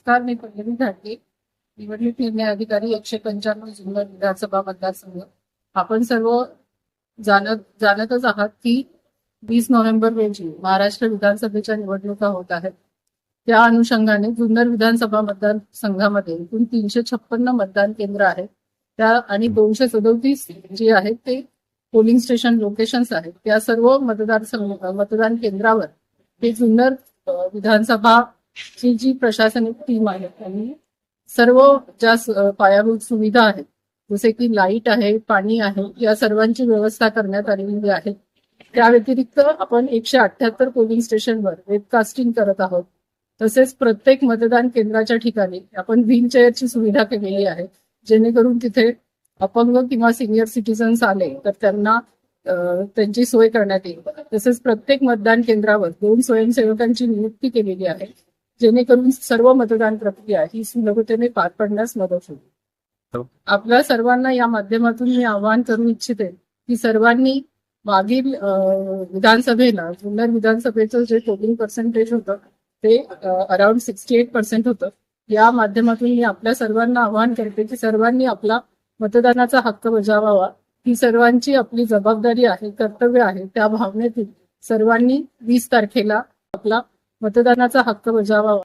नमस्कार मी पल्लवी घाटगे निवडणूक निर्णय अधिकारी एकशे पंच्याण्णव जुन्नर विधानसभा मतदारसंघ. आपण सर्व जाणत जाणतच आहात की वीस नोव्हेंबर रोजी महाराष्ट्र विधानसभेच्या निवडणुका होत आहेत. त्या अनुषंगाने जुन्नर विधानसभा मतदारसंघामध्ये एकूण तीनशे छप्पन्न मतदान केंद्र आहेत. त्या आणि दोनशे सदोतीस जे आहेत ते पोलिंग स्टेशन लोकेशन्स आहेत. त्या सर्व मतदारसंघ मतदान केंद्रावर हे जुन्नर विधानसभा ही जी प्रशासनिक टीम आहे त्यांनी सर्व ज्या पायाभूत सुविधा आहेत जसे की लाइट आहे पाणी आहे या सर्वांची व्यवस्था करण्यात आलेली आहे. त्या व्यतिरिक्त आपण एकशे अठ्याहत्तर पोलिंग स्टेशनवर वेबकास्टिंग करत आहोत. तसेच प्रत्येक मतदान केंद्राच्या ठिकाणी आपण व्हीलचेअरची सुविधा केलेली आहे जेणेकरून तिथे अपंग किंवा सिनियर सिटीजन्स आले तर त्यांना त्यांची सोय करण्यात येईल. तसेच प्रत्येक मतदान केंद्रावर दोन स्वयंसेवकांची नियुक्ती केलेली आहे. जेणेकरून सर्व मतदान प्रक्रिया ही सुलभतेने पार पडण्यास मदत होईल. आपल्या सर्वांना या माध्यमातून मी आवाहन करू इच्छिते की सर्वांनी मागील विधानसभेला जुन्नर विधानसभेचं जे पोलिंग पर्सेंटेज होतं ते अराउंड सिक्स्टी एट पर्सेंट होतं. या माध्यमातून मी आपल्या सर्वांना आवाहन करते की सर्वांनी आपला मतदानाचा हक्क बजावावा. ही सर्वांची आपली जबाबदारी आहे कर्तव्य आहे. त्या भावनेतून सर्वांनी वीस तारखेला आपला मतदानाचा हक्क बजावावा.